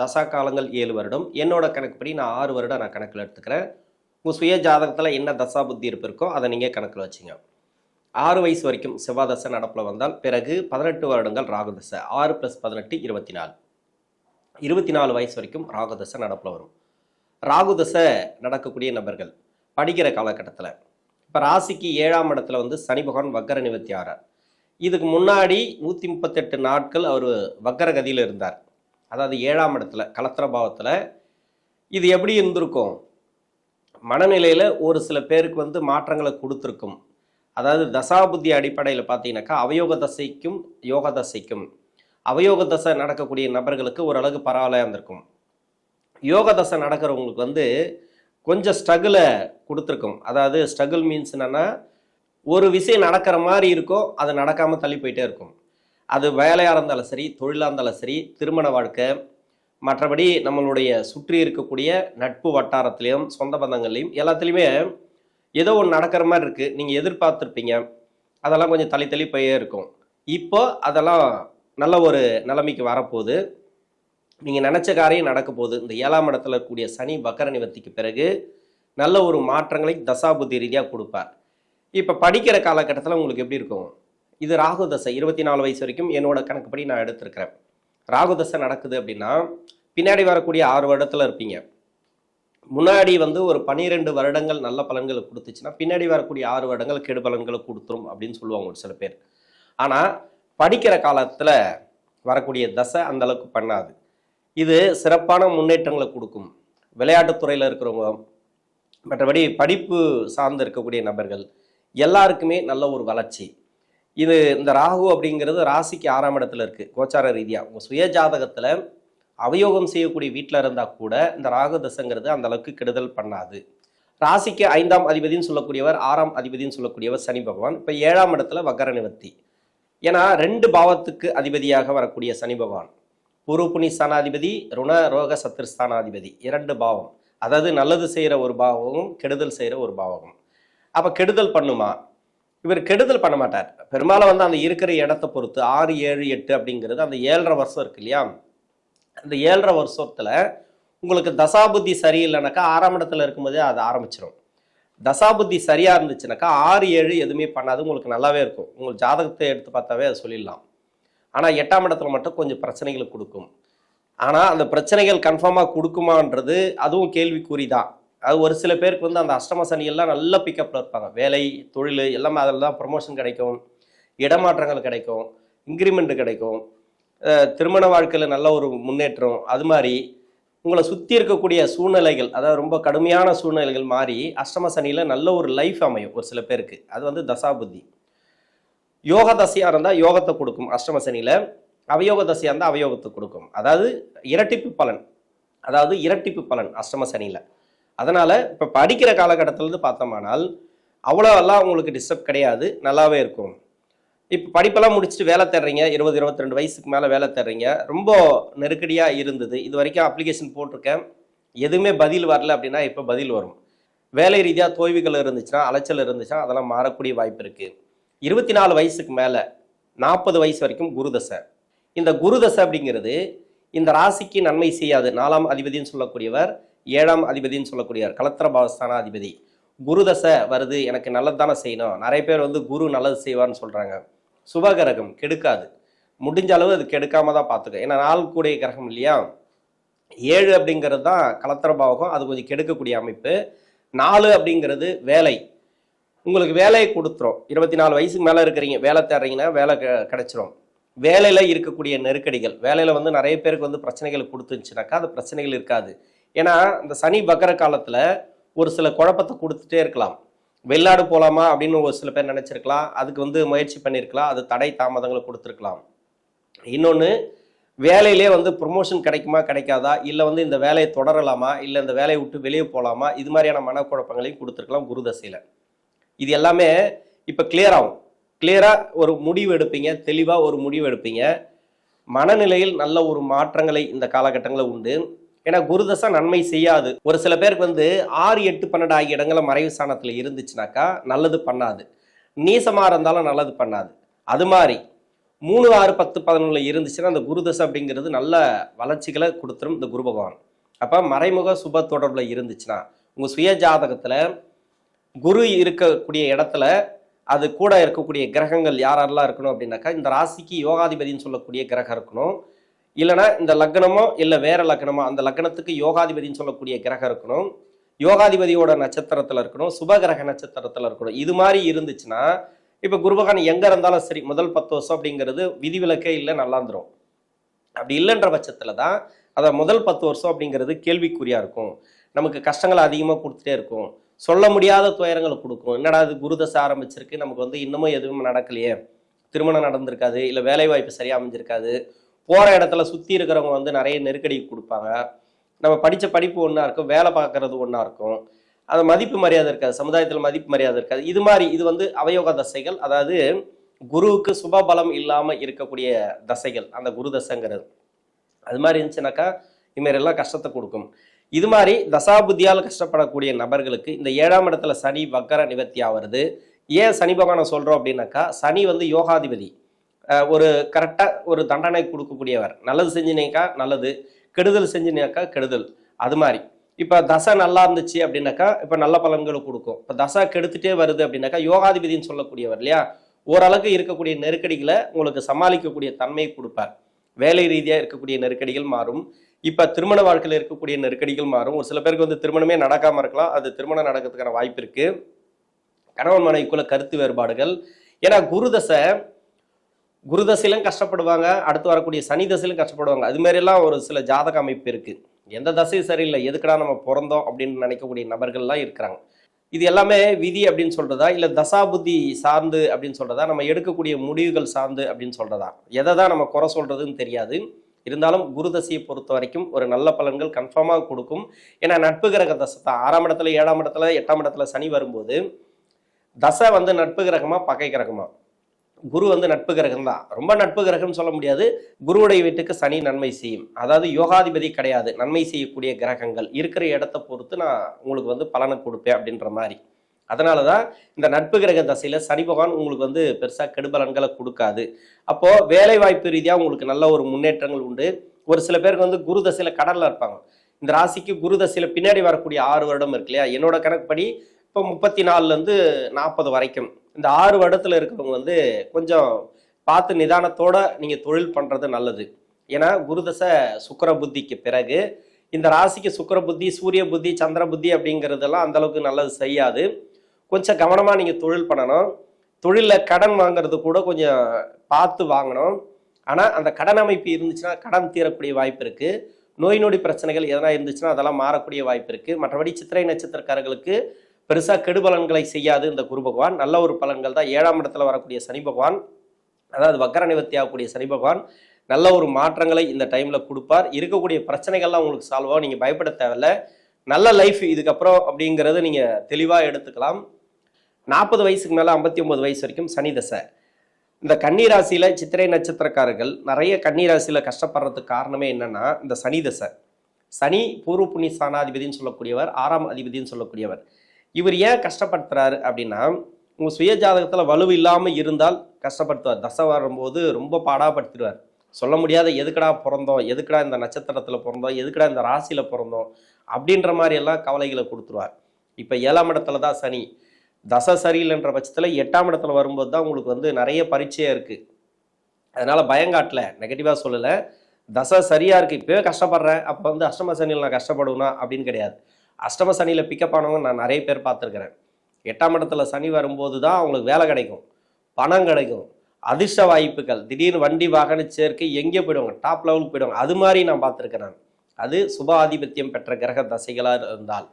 தசா காலங்கள் ஏழு வருடம். என்னோட கணக்குப்படி நான் ஆறு வருடம் நான் கணக்கில் எடுத்துக்கிறேன். உங்கள் சுய ஜாதகத்தில் என்ன தசா புத்தி இருப்பிருக்கோ அதை நீங்கள் கணக்கில் வச்சுங்க. ஆறு வயசு வரைக்கும் செவ்வாய் தசை நடப்பில் வந்தால் பிறகு பதினெட்டு வருடங்கள் ராகுதசை ஆறு ப்ளஸ் பதினெட்டு இருபத்தி நாலு இருபத்தி நாலு வயசு வரைக்கும் ராகுதசை நடப்பில் வரும். ராகுதசை நடக்கக்கூடிய நபர்கள் படிக்கிற காலகட்டத்தில். இப்போ ராசிக்கு ஏழாம் இடத்துல வந்து சனி பகவான் வக்கர நிவர்த்தி ஆறார். இதுக்கு முன்னாடி நூற்றி முப்பத்தெட்டு நாட்கள் அவர் வக்கர கதியில் இருந்தார். அதாவது ஏழாம் இடத்துல கலத்திர பாவத்தில் இது எப்படி இருந்திருக்கும்? மனநிலையில் ஒரு சில பேருக்கு வந்து மாற்றங்களை கொடுத்துருக்கும். அதாவது தசாபுத்தி அடிப்படையில் பார்த்தீங்கன்னாக்கா அவயோக தசைக்கும் யோக தசைக்கும். அவயோக தசை நடக்கக்கூடிய நபர்களுக்கு ஓரளவுக்கு பரவாயில்லையாக இருந்திருக்கும். யோக தசை நடக்கிறவங்களுக்கு வந்து கொஞ்சம் ஸ்ட்ரகிளை கொடுத்துருக்கும். அதாவது ஸ்ட்ரகிள் மீன்ஸ் என்னென்னா ஒரு விஷயம் நடக்கிற மாதிரி இருக்கும் அது நடக்காமல் தள்ளி போயிட்டே இருக்கும். அது வேலையாக இருந்தாலும் சரி தொழிலாக இருந்தாலும் சரி திருமண வாழ்க்கை மற்றபடி நம்மளுடைய சுற்றி இருக்கக்கூடிய நட்பு வட்டாரத்துலேயும் சொந்த பந்தங்கள்லையும் எல்லாத்துலேயுமே ஏதோ ஒன்று நடக்கிற மாதிரி இருக்குது நீங்கள் எதிர்பார்த்துருப்பீங்க. அதெல்லாம் கொஞ்சம் தள்ளி தள்ளி போயே இருக்கும். இப்போ அதெல்லாம் நல்ல ஒரு நிலைமைக்கு வரப்போகுது. நீங்கள் நினச்ச காரியம் நடக்க போகுது. இந்த ஏழாம் இடத்துல இருக்கக்கூடிய சனி பக்கர நிவர்த்திக்கு பிறகு நல்ல ஒரு மாற்றங்களை தசாபுத்தி ரீதியாக கொடுப்பார். இப்போ படிக்கிற காலகட்டத்தில் உங்களுக்கு எப்படி இருக்கும்? இது ராகு தசை இருபத்தி நாலு வயசு வரைக்கும் என்னோட கணக்குப்படி நான் எடுத்திருக்கிறேன். ராகு தசை நடக்குது அப்படின்னா பின்னாடி வரக்கூடிய ஆறு வருடத்தில் இருப்பீங்க. முன்னாடி வந்து ஒரு பன்னிரெண்டு வருடங்கள் நல்ல பலன்களை கொடுத்துச்சுன்னா பின்னாடி வரக்கூடிய ஆறு வருடங்கள் கெடு பலன்களை கொடுத்துரும் அப்படின்னு சொல்லுவாங்க ஒரு சில பேர். ஆனால் படிக்கிற காலத்தில் வரக்கூடிய தசை அந்தளவுக்கு பண்ணாது. இது சிறப்பான முன்னேற்றங்களை கொடுக்கும். விளையாட்டுத்துறையில் இருக்கிறவங்க மற்றபடி படிப்பு சார்ந்து இருக்கக்கூடிய நபர்கள் எல்லாருக்குமே நல்ல ஒரு வளர்ச்சி. இது இந்த ராகு அப்படிங்கிறது ராசிக்கு ஆறாம் இடத்துல இருக்குது கோச்சார ரீதியாக உங்கள் சுய ஜாதகத்தில் அவயோகம் செய்யக்கூடிய வீட்டில் இருந்தால் கூட இந்த ராகு தசைங்கிறது அந்த அளவுக்கு கெடுதல் பண்ணாது. ராசிக்கு ஐந்தாம் அதிபதினு சொல்லக்கூடியவர் ஆறாம் அதிபதினு சொல்லக்கூடியவர் சனி பகவான். இப்போ ஏழாம் இடத்துல வக்கர நிவர்த்தி. ஏன்னா ரெண்டு பாவத்துக்கு அதிபதியாக வரக்கூடிய சனி பகவான். பூர்வ புனி ஸ்தானாதிபதி ருண ரோக சத்துருஸ்தானாதிபதி இரண்டு பாவம். அதாவது நல்லது செய்கிற ஒரு பாவகம் கெடுதல் செய்கிற ஒரு பாவமும். அப்போ கெடுதல் பண்ணுமா? இவர் கெடுதல் பண்ண மாட்டார். பெரும்பாலும் வந்து அந்த இருக்கிற இடத்த பொறுத்து ஆறு ஏழு எட்டு அப்படிங்கிறது அந்த ஏழரை வருஷம் இருக்கு இல்லையா? அந்த ஏழரை வருஷத்தில் உங்களுக்கு தசாபுத்தி சரியில்லைனாக்கா ஆறாம் இடத்துல இருக்கும்போதே அது ஆரம்பிச்சிடும் தசாபுத்தி சரியாக இருந்துச்சுனாக்கா ஆறு ஏழு எதுவுமே பண்ணாது. உங்களுக்கு நல்லாவே இருக்கும். உங்கள் ஜாதகத்தை எடுத்து பார்த்தாவே அதை சொல்லிடலாம். ஆனால் எட்டாம் இடத்துல மட்டும் கொஞ்சம் பிரச்சனைகளை கொடுக்கும். ஆனால் அந்த பிரச்சனைகள் கன்ஃபார்மாக கொடுக்குமான்றது அதுவும் கேள்விக்குறி தான் அது ஒரு சில பேருக்கு வந்து அந்த அஷ்டம சனியெல்லாம் நல்ல பிக்கப்பில் இருப்பாங்க. வேலை தொழில் எல்லாமே அதில் தான் ப்ரமோஷன் கிடைக்கும். இடமாற்றங்கள் கிடைக்கும். இன்க்ரிமெண்ட் கிடைக்கும். திருமண வாழ்க்கையில் நல்ல ஒரு முன்னேற்றம். அது மாதிரி உங்களை சுற்றி இருக்கக்கூடிய சூழ்நிலைகள் அதாவது ரொம்ப கடுமையான சூழ்நிலைகள் மாறி அஷ்டம சனியில் நல்ல ஒரு லைஃப் அமையும் ஒரு சில பேருக்கு. அது வந்து தசாபுத்தி யோக தசையாக இருந்தால் யோகத்தை கொடுக்கும் அஷ்டம சனியில். அவயோக தசையாக இருந்தால் அவயோகத்தை கொடுக்கும். அதாவது இரட்டிப்பு பலன். அதாவது இரட்டிப்பு பலன் அஷ்டம சனியில். அதனால் இப்போ படிக்கிற காலகட்டத்திலேருந்து பார்த்தோமானால் அவ்வளோவெல்லாம் உங்களுக்கு டிஸ்டர்ப் கிடையாது. நல்லாவே இருக்கும். இப்போ படிப்பெல்லாம் முடிச்சுட்டு வேலை தர்றீங்க இருபது இருபத்தி ரெண்டு வயசுக்கு மேலே வேலை தர்றீங்க ரொம்ப நெருக்கடியாக இருந்தது. இது வரைக்கும் அப்ளிகேஷன் போட்டிருக்கேன். எதுவுமே பதில் வரல அப்படின்னா இப்போ பதில் வரும். வேலை ரீதியாக தோய்வுகள் இருந்துச்சுன்னா அலைச்சல் இருந்துச்சுன்னா அதெல்லாம் மாறக்கூடிய வாய்ப்பு இருக்குது இருபத்தி நாலு வயசுக்கு மேலே நாற்பது வயசு வரைக்கும் குருதசை. இந்த குருதசை அப்படிங்கிறது இந்த ராசிக்கு நன்மை செய்யாது. நாலாம் அதிபதினு சொல்லக்கூடியவர் ஏழாம் அதிபதினு சொல்லக்கூடியவர் கலத்திர பாவஸ்தான அதிபதி குருதசை வருது எனக்கு நல்லது தானே செய்யணும். நிறைய பேர் வந்து குரு நல்லது செய்வார்னு சொல்கிறாங்க சுபகிரகம் கெடுக்காது. முடிஞ்ச அளவு அது கெடுக்காம தான் பார்த்துக்கும் ஏன்னா நாள் கூடிய கிரகம் இல்லையா? ஏழு அப்படிங்கிறது தான் கலத்திர பாவகம். அது கொஞ்சம் கெடுக்கக்கூடிய அமைப்பு. நாலு அப்படிங்கிறது வேலை. உங்களுக்கு வேலையை கொடுத்துரும். இருபத்தி நாலு வயசுக்கு மேலே இருக்கிறீங்க வேலை தேடுறீங்கன்னா வேலை கிடைச்சிரும். வேலையில் இருக்கக்கூடிய நெருக்கடிகள். வேலையில் வந்து நிறைய பேருக்கு வந்து பிரச்சனைகள் கொடுத்துருச்சுனாக்கா அது பிரச்சனைகள் இருக்காது. ஏன்னா இந்த சனி பக்கர காலத்தில் ஒரு சில குழப்பத்தை கொடுத்துட்டே இருக்கலாம். வெளிநாடு போகலாமா அப்படின்னு ஒரு சில பேர் நினச்சிருக்கலாம். அதுக்கு வந்து முயற்சி பண்ணியிருக்கலாம் அது தடை தாமதங்களை கொடுத்துருக்கலாம். இன்னொன்று வேலையிலே வந்து ப்ரொமோஷன் கிடைக்குமா கிடைக்காதா? இல்லை வந்து இந்த வேலையை தொடரலாமா? இல்லை இந்த வேலையை விட்டு வெளியே போகலாமா இது மாதிரியான மனக்குழப்பங்களையும் கொடுத்துருக்கலாம் குருதசையில் இது எல்லாமே இப்போ கிளியர் ஆகும். கிளியராக ஒரு முடிவு எடுப்பீங்க. தெளிவாக ஒரு முடிவு எடுப்பீங்க. மனநிலையில் நல்ல ஒரு மாற்றங்களை இந்த காலகட்டங்களில் உண்டு. ஏன்னா குருதசை நன்மை செய்யாது. ஒரு சில பேருக்கு வந்து ஆறு எட்டு பன்னெண்டு ஆகிய இடங்கள மறைவு ஸ்தானத்தில் இருந்துச்சுனாக்கா நல்லது பண்ணாது. நீசமாக இருந்தாலும் நல்லது பண்ணாது. அது மாதிரி மூணு ஆறு பத்து பதினொன்றில் இருந்துச்சுன்னா அந்த குருதசை அப்படிங்கிறது நல்ல வளர்ச்சிகளை கொடுத்துரும் இந்த குரு பகவான். அப்போ மறைமுக சுப தொடர்பில் இருந்துச்சுன்னா உங்கள் சுய ஜாதகத்தில் குரு இருக்கக்கூடிய இடத்துல அது கூட இருக்கக்கூடிய கிரகங்கள் யாரெல்லாம் இருக்கணும் அப்படின்னாக்கா இந்த ராசிக்கு யோகாதிபதின்னு சொல்லக்கூடிய கிரகம் இருக்கணும். இல்லைன்னா இந்த லக்னமோ இல்லை வேற லக்னமோ அந்த லக்னத்துக்கு யோகாதிபதின்னு சொல்லக்கூடிய கிரகம் இருக்கணும். யோகாதிபதியோட நட்சத்திரத்தில் இருக்கணும். சுபகிரக நட்சத்திரத்தில் இருக்கணும். இது மாதிரி இருந்துச்சுன்னா இப்போ குருபகான் எங்கே இருந்தாலும் சரி முதல் பத்து வருஷம் அப்படிங்கிறது விதிவிலக்கே இல்லை நல்லா இருந்துரும். அப்படி இல்லைன்ற பட்சத்தில் தான் அதை முதல் பத்து வருஷம் அப்படிங்கிறது கேள்விக்குறியாக இருக்கும். நமக்கு கஷ்டங்களை அதிகமாக கொடுத்துட்டே இருக்கும். சொல்ல முடியாத துயரங்களை கொடுக்கும். என்னடா இது குருதசை ஆரம்பிச்சிருக்கு நமக்கு வந்து இன்னமும் எதுவும் நடக்கலையே. திருமணம் நடந்திருக்காது இல்லை வேலைவாய்ப்பு சரியாக அமைஞ்சிருக்காது. போகிற இடத்துல சுற்றி இருக்கிறவங்க வந்து நிறைய நெருக்கடி கொடுப்பாங்க. நம்ம படித்த படிப்பு ஒன்றா இருக்கும் வேலை பார்க்கறது ஒன்றா இருக்கும். அது மதிப்பு மரியாதை இருக்காது சமுதாயத்தில் மதிப்பு மரியாதை இருக்காது. இது மாதிரி இது வந்து அவயோக தசைகள் அதாவது குருவுக்கு சுபபலம் இல்லாமல் இருக்கக்கூடிய தசைகள் அந்த குரு தசைங்கிறது. அது மாதிரி இருந்துச்சுனாக்கா இதுமாரி எல்லாம் கஷ்டத்தை கொடுக்கும். இது மாதிரி தசாபுத்தியால் கஷ்டப்படக்கூடிய நபர்களுக்கு இந்த ஏழாம் இடத்துல சனி வக்கர நிவர்த்தி ஆகிறது ஏன் சனி பகவானை சொல்கிறோம் அப்படின்னாக்கா சனி வந்து யோகாதிபதி. ஒரு கரெக்டாக ஒரு தண்டனை கொடுக்கக்கூடியவர். நல்லது செஞ்சினாக்கா நல்லது. கெடுதல் செஞ்சினாக்கா கெடுதல். அது மாதிரி. இப்போ தசை நல்லா இருந்துச்சு அப்படின்னாக்கா இப்போ நல்ல பலன்களை கொடுக்கும். இப்போ தசை கெடுத்துட்டே வருது அப்படின்னாக்கா யோகாதிபதின்னு சொல்லக்கூடியவர் இல்லையா? ஓரளவுக்கு இருக்கக்கூடிய நெருக்கடிகளை உங்களுக்கு சமாளிக்கக்கூடிய தன்மையை கொடுப்பார். வேலை ரீதியாக இருக்கக்கூடிய நெருக்கடிகள் மாறும். இப்போ திருமண வாழ்க்கையில் இருக்கக்கூடிய நெருக்கடிகள் மாறும். ஒரு சில பேருக்கு வந்து திருமணமே நடக்காமல் இருக்கலாம். அது திருமணம் நடக்கிறதுக்கான வாய்ப்பு இருக்குது கணவன் மனைவிக்குள்ள கருத்து வேறுபாடுகள். ஏன்னா குருதசை குருதசையிலும் கஷ்டப்படுவாங்க அடுத்து வரக்கூடிய சனி தசையிலும் கஷ்டப்படுவாங்க. அது மாதிரிலாம் ஒரு சில ஜாதக அமைப்பு இருக்குது எந்த தசையும் சரியில்லை எதுக்கடா நம்ம பிறந்தோம் அப்படின்னு நினைக்கக்கூடிய நபர்கள்லாம் இருக்கிறாங்க. இது எல்லாமே விதி அப்படின்னு சொல்கிறதா இல்லை தசாபுத்தி சார்ந்து அப்படின்னு சொல்கிறதா நம்ம எடுக்கக்கூடிய முடிவுகள் சார்ந்து அப்படின்னு சொல்கிறதா எதை தான் நம்ம குறை சொல்கிறதுன்னு தெரியாது. இருந்தாலும் குரு தசையை பொறுத்த வரைக்கும் ஒரு நல்ல பலன்கள் கன்ஃபார்மாக கொடுக்கும். ஏன்னா நட்பு கிரக தசை தான். ஆறாம் இடத்துல ஏழாம் இடத்துல எட்டாம் இடத்துல சனி வரும்போது தசை வந்து நட்பு கிரகமாக பகை கிரகமாக குரு வந்து நட்பு கிரகம் தான். ரொம்ப நட்பு கிரகம்னு சொல்ல முடியாது. குருவுடைய வீட்டுக்கு சனி நன்மை செய்யும். அதாவது யோகாதிபதி கிடையாது. நன்மை செய்யக்கூடிய கிரகங்கள். இருக்கிற இடத்த பொறுத்து நான் உங்களுக்கு வந்து பலனை கொடுப்பேன் அப்படின்ற மாதிரி. அதனால தான் இந்த நட்பு கிரக தசையில் சனி பகவான் உங்களுக்கு வந்து பெருசாக கெடுபலன்களை கொடுக்காது. அப்போது வேலை வாய்ப்பு ரீதியாக உங்களுக்கு நல்ல ஒரு முன்னேற்றங்கள் உண்டு. ஒரு சில பேருக்கு வந்து குரு தசையில் கடலில் இருப்பாங்க. இந்த ராசிக்கு குரு தசையில் பின்னாடி வரக்கூடிய ஆறு வருடம் இருக்கு இல்லையா? என்னோட கணக்குப்படி இப்போ முப்பத்தி நாலுலேருந்து நாற்பது வரைக்கும். இந்த ஆறு வருடத்தில் இருக்கிறவங்க வந்து கொஞ்சம் பார்த்து நிதானத்தோட நீங்கள் தொழில் பண்ணுறது நல்லது. ஏன்னா குருதசை சுக்கிர புத்திக்கு பிறகு இந்த ராசிக்கு சுக்கிர புத்தி சூரிய புத்தி சந்திர புத்தி அப்படிங்கிறதெல்லாம் அந்த அளவுக்கு நல்லது செய்யாது. கொஞ்சம் கவனமாக நீங்கள் தொழில் பண்ணணும். தொழிலில் கடன் வாங்குறது கூட கொஞ்சம் பார்த்து வாங்கணும். ஆனால் அந்த கடன் அமைப்பு இருந்துச்சுன்னா கடன் தீரக்கூடிய வாய்ப்பு இருக்குது நோய் நொடி பிரச்சனைகள் எதனா இருந்துச்சுன்னா அதெல்லாம் மாறக்கூடிய வாய்ப்பு இருக்குது மற்றபடி சித்திரை நட்சத்திரக்காரர்களுக்கு பெருசாக கெடுபலன்களை செய்யாது இந்த குரு பகவான். நல்ல ஒரு பலன்கள் தான். ஏழாம் இடத்துல வரக்கூடிய சனி பகவான் அதாவது வக்கர நிவர்த்தி ஆகக்கூடிய சனி பகவான் நல்ல ஒரு மாற்றங்களை இந்த டைமில் கொடுப்பார். இருக்கக்கூடிய பிரச்சனைகள்லாம் உங்களுக்கு சால்வ் ஆகும். நீங்கள் பயப்பட தேவையில்ல. நல்ல லைஃப் இதுக்கப்புறம் அப்படிங்கிறது நீங்கள் தெளிவாக எடுத்துக்கலாம். நாற்பது வயசுக்கு மேலே ஐம்பத்தி ஒம்பது வயசு வரைக்கும் சனி தசை. இந்த கன்னிராசியில் சித்திரை நட்சத்திரக்காரர்கள் நிறைய கன்னிராசியில் கஷ்டப்படுறதுக்கு காரணமே என்னென்னா இந்த சனி தசை. சனி பூர்வ புண்ணிய ஸ்தானாதிபதினு சொல்லக்கூடியவர் ஆறாம் அதிபதினு சொல்லக்கூடியவர். இவர் ஏன் கஷ்டப்படுத்துறாரு அப்படின்னா உங்கள் சுய ஜாதகத்தில் வலுவு இல்லாமல் இருந்தால் கஷ்டப்படுத்துவார். தசை வரும்போது ரொம்ப பாடாப்படுத்திடுவார். சொல்ல முடியாத எதுக்கடா பிறந்தோம் எதுக்கடா இந்த நட்சத்திரத்தில் பிறந்தோம் எதுக்கடா இந்த ராசியில் பிறந்தோம் அப்படின்ற மாதிரி எல்லாம் கவலைகளை கொடுத்துருவார். இப்போ ஏழாம் இடத்துல தான் சனி. தசை சரியில்லைன்ற பட்சத்தில் எட்டாம் இடத்துல வரும்போது தான் உங்களுக்கு வந்து நிறைய பரீட்சையாக இருக்குது அதனால் பயங்காட்டல நெகட்டிவாக சொல்லலை. தசை சரியாக இருக்குது இப்போவே கஷ்டப்படுறேன். அப்போ வந்து அஷ்டம சனியில் நான் கஷ்டப்படுவேனா அப்படின்னு கிடையாது. அஷ்டம சனியில் பிக்கப் ஆனவங்க நான் நிறைய பேர் பார்த்துருக்கிறேன். எட்டாம் இடத்துல சனி வரும்போது தான் அவங்களுக்கு வேலை கிடைக்கும். பணம் கிடைக்கும். அதிர்ஷ்ட வாய்ப்புகள். திடீர்னு வண்டி வாகன சேர்க்கை எங்கே போயிடுவாங்க? டாப் லெவலுக்கு போயிடுவாங்க. அது மாதிரி நான் பார்த்துருக்கிறேன் அது சுப ஆதிபத்தியம் பெற்ற கிரக தசைகளாக இருந்தால்.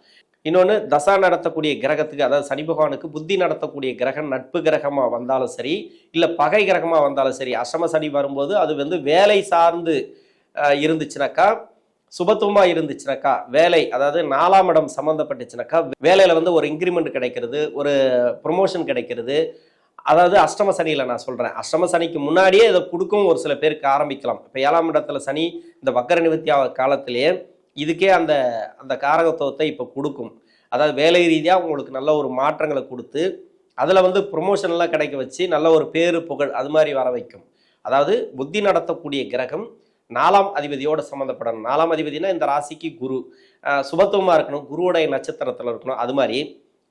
இன்னொன்று தசா நடத்தக்கூடிய கிரகத்துக்கு அதாவது சனி பகவானுக்கு புத்தி நடத்தக்கூடிய கிரகம் நட்பு கிரகமாக வந்தாலும் சரி இல்லை பகை கிரகமாக வந்தாலும் சரி அஷ்டம சனி வரும்போது அது வந்து வேலை சார்ந்து இருந்துச்சுனாக்கா சுபத்துவமா இருந்துச்சுனாக்கா வேலை அதாவது நாலாம் இடம் சம்மந்தப்பட்டுச்சுனாக்கா வேலையில் வந்து ஒரு இன்க்ரிமெண்ட் கிடைக்கிறது ஒரு ப்ரொமோஷன் கிடைக்கிறது. அதாவது அஷ்டம சனியில் நான் சொல்கிறேன் அஷ்டம சனிக்கு முன்னாடியே இதை கொடுக்கவும் ஒரு சில பேருக்கு ஆரம்பிக்கலாம். இப்போ ஏழாம் இடத்துல சனி இந்த வக்கர நிவர்த்தி ஆக காலத்திலேயே இதுக்கே அந்த அந்த காரகத்துவத்தை இப்போ கொடுக்கும். அதாவது வேலை ரீதியாக உங்களுக்கு நல்ல ஒரு மாற்றங்களை கொடுத்து அதில் வந்து ப்ரொமோஷன்லாம் கிடைக்க வச்சு நல்ல ஒரு பேரு புகழ் அது மாதிரி வர வைக்கும். அதாவது புத்தி நடத்தக்கூடிய கிரகம் நாலாம் அதிபதியோட சம்மந்தப்படணும் நாலாம் அதிபதினா இந்த ராசிக்கு குரு. சுபத்துவமாக இருக்கணும் குருவுடைய நட்சத்திரத்தில் இருக்கணும். அது மாதிரி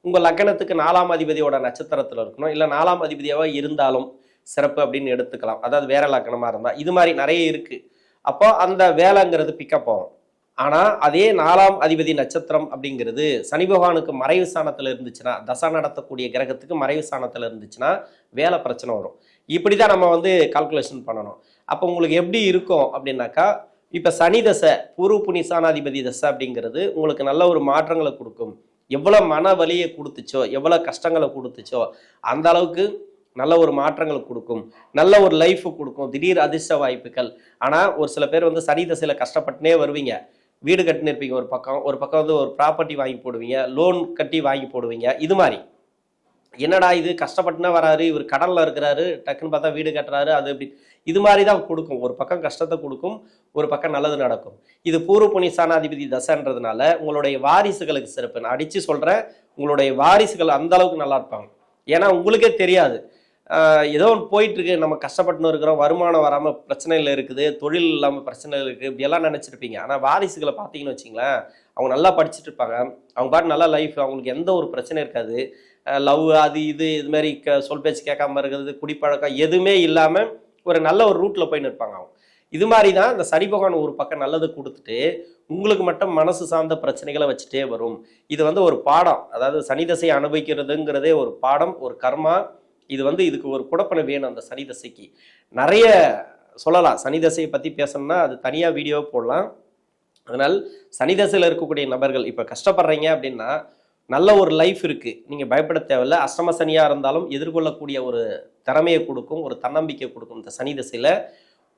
உங்கள் லக்னத்துக்கு நாலாம் அதிபதியோட நட்சத்திரத்தில் இருக்கணும். இல்லை நாலாம் அதிபதியாக இருந்தாலும் சிறப்பு அப்படின்னு எடுத்துக்கலாம். அதாவது வேற லக்கணமாக இருந்தால் இது மாதிரி நிறைய இருக்குது அப்போ அந்த வேலைங்கிறது பிக்கப் ஆகும். ஆனால் அதே நாலாம் அதிபதி நட்சத்திரம் அப்படிங்கிறது சனி பகவானுக்கு மறைவு ஸ்தானத்தில் இருந்துச்சுன்னா தசா நடத்தக்கூடிய கிரகத்துக்கு மறைவு ஸ்தானத்தில் இருந்துச்சுன்னா வேலை பிரச்சனை வரும். இப்படி தான் நம்ம வந்து கால்குலேஷன் பண்ணணும். அப்போ உங்களுக்கு எப்படி இருக்கும் அப்படின்னாக்கா இப்போ சனி தசை பூர்வ புனிசானாதிபதி தசை அப்படிங்கிறது உங்களுக்கு நல்ல ஒரு மாற்றங்களை கொடுக்கும். எவ்வளோ மன வலியை கொடுத்துச்சோ எவ்வளோ கஷ்டங்களை கொடுத்துச்சோ அந்த அளவுக்கு நல்ல ஒரு மாற்றங்களை கொடுக்கும். நல்ல ஒரு லைஃப் கொடுக்கும். திடீர் அதிர்ஷ்ட வாய்ப்புகள். ஆனால் ஒரு சில பேர் வந்து சனி தசையில் கஷ்டப்பட்டுனே வருவீங்க. வீடு கட்டினிருப்பீங்க ஒரு பக்கம். ஒரு பக்கம் வந்து ஒரு ப்ராப்பர்ட்டி வாங்கி போடுவீங்க. லோன் கட்டி வாங்கி போடுவீங்க. இது மாதிரி. என்னடா இது? கஷ்டப்பட்டுனா வராரு. இவர் கடல்ல இருக்கிறாரு. டக்குன்னு பார்த்தா வீடு கட்டுறாரு. அது இப்படி. இது மாதிரி தான் கொடுக்கும். ஒரு பக்கம் கஷ்டத்தை கொடுக்கும். ஒரு பக்கம் நல்லது நடக்கும். இது பூர்வ புனிசானாதிபதி தசைன்றதுனால உங்களுடைய வாரிசுகளுக்கு சிறப்பு. நான் அடிச்சு சொல்றேன். உங்களுடைய வாரிசுகள் அந்த அளவுக்கு நல்லா இருப்பாங்க. ஏன்னா உங்களுக்கே தெரியாது. ஏதோ ஒன்று போயிட்டு இருக்கு நம்ம கஷ்டப்பட்டுன்னு இருக்கிறோம். வருமானம் வராமல் பிரச்சனைகள் இருக்குது. தொழில் இல்லாமல் பிரச்சனைகள் இருக்குது இப்படியெல்லாம் நினச்சிருப்பீங்க. ஆனால் வாரிசுகளை பார்த்தீங்கன்னு வச்சிங்களேன். அவங்க நல்லா படிச்சுட்டு இருப்பாங்க. அவங்க பாட்டு நல்லா லைஃப் அவங்களுக்கு எந்த ஒரு பிரச்சனையும் இருக்காது. லவ் அது இது இது மாதிரி க சொல் பேச்சு கேட்காம இருக்கிறது குடிப்பழக்கம் எதுவுமே இல்லாமல் ஒரு நல்ல ஒரு ரூட்டில் போய் நிற்பாங்க அவங்க. இது மாதிரி தான் இந்த சனி பகவான் ஒரு பக்கம் நல்லது கொடுத்துட்டு உங்களுக்கு மட்டும் மனசு சார்ந்த பிரச்சனைகளை வச்சுட்டே வரும். இது வந்து ஒரு பாடம். அதாவது சனி தசையை அனுபவிக்கிறதுங்கிறதே ஒரு பாடம் ஒரு கர்மா. இது வந்து இதுக்கு ஒரு குடப்பனை வேணும் அந்த சனி தசைக்கு. நிறைய சொல்லலாம். சனி தசையை பற்றி பேசணும்னா அது தனியாக வீடியோ போடலாம். அதனால் சனி தசையில் இருக்கக்கூடிய நபர்கள் இப்போ கஷ்டப்படுறீங்க அப்படின்னா நல்ல ஒரு லைஃப் இருக்குது நீங்கள் பயப்பட தேவையில்ல. அஷ்டம சனியாக இருந்தாலும் எதிர்கொள்ளக்கூடிய ஒரு திறமையை கொடுக்கும் ஒரு தன்னம்பிக்கை கொடுக்கும் இந்த சனி தசையில்.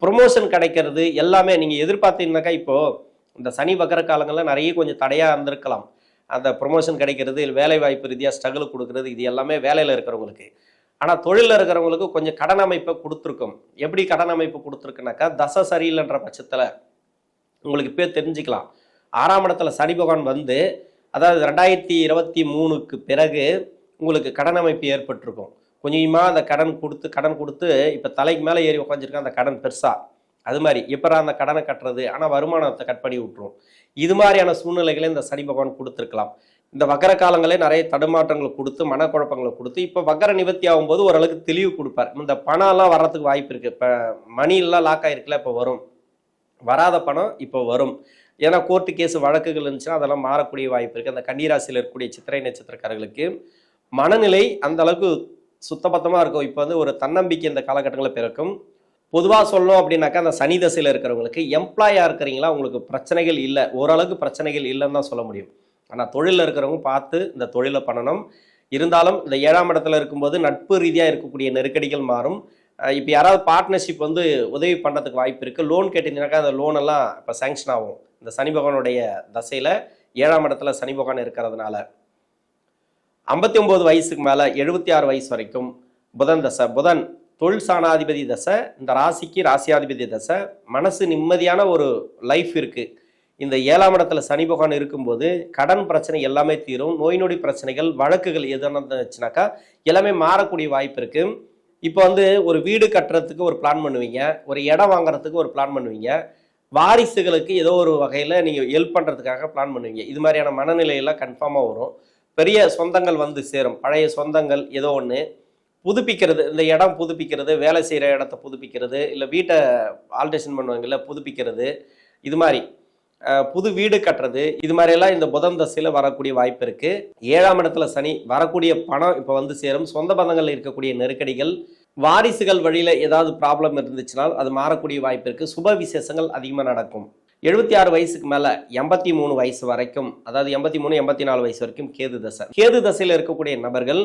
ப்ரொமோஷன் கிடைக்கிறது எல்லாமே நீங்கள் எதிர்பார்த்தீங்கன்னாக்கா இப்போது இந்த சனி வக்கர காலங்களில் நிறைய கொஞ்சம் தடையாக இருந்திருக்கலாம். அந்த ப்ரொமோஷன் கிடைக்கிறது இல்லை வேலை வாய்ப்பு ரீதியாக ஸ்ட்ரகிள் கொடுக்கறது இது எல்லாமே வேலையில் இருக்கிறவங்களுக்கு. ஆனால் தொழிலில் இருக்கிறவங்களுக்கு கொஞ்சம் கடன் அமைப்பை கொடுத்துருக்கும். எப்படி கடன் அமைப்பு கொடுத்துருக்குனாக்கா தசை சரியில்லைன்ற பட்சத்தில் உங்களுக்கு இப்போ தெரிஞ்சுக்கலாம். ஆறாம் இடத்துல சனி பகவான் வந்து அதாவது ரெண்டாயிரத்தி இருபத்தி மூணுக்கு பிறகு உங்களுக்கு கடன் அமைப்பு ஏற்பட்டிருக்கும். கொஞ்சமாக அந்த கடன் கொடுத்து கடன் கொடுத்து இப்போ தலைக்கு மேலே ஏறி உட்காந்துருக்க அந்த கடன் பெருசாக அது மாதிரி எப்பரா அந்த கடனை கட்டுறது? ஆனால் வருமானத்தை கட் பண்ணி விட்டுரும். இது மாதிரியான சூழ்நிலைகளை இந்த சனி பகவான் கொடுத்துருக்கலாம். இந்த வக்கர காலங்களே நிறைய தடுமாற்றங்களை கொடுத்து மனக்குழப்பங்களை கொடுத்து இப்போ வக்கர நிவர்த்தி ஆகும்போது ஓரளவுக்கு தெளிவு கொடுப்பார். இந்த பணம்லாம் வர்றதுக்கு வாய்ப்பு இருக்குது இப்போ மணிலாம் லாக் ஆகிருக்குல்ல இப்போ வரும். வராத பணம் இப்போ வரும். ஏன்னா கோர்ட்டு கேஸ் வழக்குகள் இருந்துச்சுன்னா அதெல்லாம் மாறக்கூடிய வாய்ப்பு இருக்குது அந்த கன்னிராசியில் இருக்கக்கூடிய சித்திரை நட்சத்திரக்காரர்களுக்கு மனநிலை அந்த அளவுக்கு சுத்தபத்தமாக இருக்கும். இப்போ வந்து ஒரு தன்னம்பிக்கை இந்த காலகட்டங்களில் பிறக்கும். பொதுவாக சொல்லணும் அப்படின்னாக்கா அந்த சனி தசையில் இருக்கிறவங்களுக்கு எம்ப்ளாயாக இருக்கிறீங்களா? உங்களுக்கு பிரச்சனைகள் இல்லை. ஓரளவுக்கு பிரச்சனைகள் இல்லைன்னு தான் சொல்ல முடியும். ஆனால் தொழிலில் இருக்கிறவங்க பார்த்து இந்த தொழிலை பண்ணணும். இருந்தாலும் இந்த ஏழாம் இடத்துல இருக்கும்போது நட்பு ரீதியாக இருக்கக்கூடிய நெருக்கடிகள் மாறும். இப்போ யாராவது பார்ட்னர்ஷிப் வந்து உதவி பண்ணுறதுக்கு வாய்ப்பு இருக்குது லோன் கேட்டிங்கனாக்கா அந்த லோன் எல்லாம் இப்போ சேங்ஷன் ஆகும். இந்த சனி பகவானுடைய தசையில் ஏழாம் இடத்துல சனி பகவான் இருக்கிறதுனால. ஐம்பத்தி ஒம்பது வயசுக்கு மேலே எழுபத்தி ஆறு வயசு வரைக்கும் புதன் தசை புதன் தொழில் சாணாதிபதி தசை இந்த ராசிக்கு ராசியாதிபதி தசை மனசு நிம்மதியான ஒரு லைஃப் இருக்குது இந்த ஏழாம் இடத்துல சனி பகவான் இருக்கும்போது கடன் பிரச்சனை எல்லாமே தீரும். நோய் நொடி பிரச்சனைகள் வழக்குகள் எதுனா இருந்துச்சுனாக்கா எல்லாமே மாறக்கூடிய வாய்ப்பு இருக்குது இப்போ வந்து ஒரு வீடு கட்டுறதுக்கு ஒரு பிளான் பண்ணுவீங்க. ஒரு இடம் வாங்குறதுக்கு ஒரு பிளான் பண்ணுவீங்க. வாரிசுகளுக்கு ஏதோ ஒரு வகையில் நீங்கள் ஹெல்ப் பண்ணுறதுக்காக பிளான் பண்ணுவீங்க. இது மாதிரியான மனநிலையெல்லாம் கன்ஃபார்மாக வரும். பெரிய சொந்தங்கள் வந்து சேரும். பழைய சொந்தங்கள் ஏதோ ஒன்று புதுப்பிக்கிறது இந்த இடம் புதுப்பிக்கிறது வேலை செய்கிற இடத்த புதுப்பிக்கிறது இல்லை வீட்டை ஆல்ட்ரேஷன் பண்ணுவாங்கல்ல புதுப்பிக்கிறது இது மாதிரி. புது வீடு கட்டுறது இது மாதிரியெல்லாம் இந்த புதன் தசையில் வரக்கூடிய வாய்ப்பு இருக்குது ஏழாம் இடத்துல சனி வரக்கூடிய பணம் இப்போ வந்து சேரும். சொந்த பந்தங்களில் இருக்கக்கூடிய நெருக்கடிகள் வாரிசுகள் வழியில் ஏதாவது ப்ராப்ளம் இருந்துச்சுனால் அது மாறக்கூடிய வாய்ப்பு இருக்குது சுப விசேஷங்கள் அதிகமாக நடக்கும். எழுபத்தி ஆறு வயசுக்கு மேலே எண்பத்தி மூணு வயசு வரைக்கும் அதாவது எண்பத்தி மூணு எண்பத்தி நாலு வயசு வரைக்கும் கேது தசை. கேது தசையில் இருக்கக்கூடிய நபர்கள்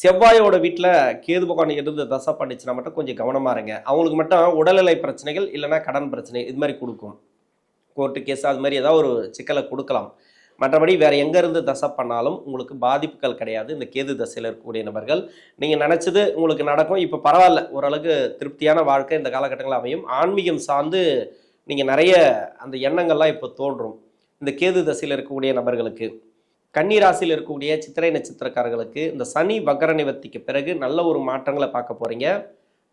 செவ்வாயோட வீட்டில் கேது பகவான் இருந்து தசை பண்ணிச்சுன்னா மட்டும் கொஞ்சம் கவனமாக இருங்க. அவங்களுக்கு மட்டும் உடல்நிலை பிரச்சனைகள் இல்லைன்னா கடன் பிரச்சனை இது மாதிரி கொடுக்கும். கோர்ட்டு கேஸ் அது மாதிரி ஏதாவது ஒரு சிக்கலை கொடுக்கலாம். மற்றபடி வேறு எங்கேருந்து தசை பண்ணாலும் உங்களுக்கு பாதிப்புகள் கிடையாது. இந்த கேது தசையில் இருக்கக்கூடிய நபர்கள் நீங்கள் நினச்சது உங்களுக்கு நடக்கும். இப்போ பரவாயில்ல ஓரளவுக்கு திருப்தியான வாழ்க்கை இந்த காலகட்டங்களில் அமையும். ஆன்மீகம் சார்ந்து நீங்கள் நிறைய அந்த எண்ணங்கள்லாம் இப்போ தோன்றும். இந்த கேது தசையில் இருக்கக்கூடிய நபர்களுக்கு கன்னிராசியில் இருக்கக்கூடிய சித்திரை நட்சத்திரக்காரர்களுக்கு இந்த சனி வக்கர நிவர்த்திக்கு பிறகு நல்ல ஒரு மாற்றங்களை பார்க்க போகிறீங்க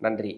நன்றி.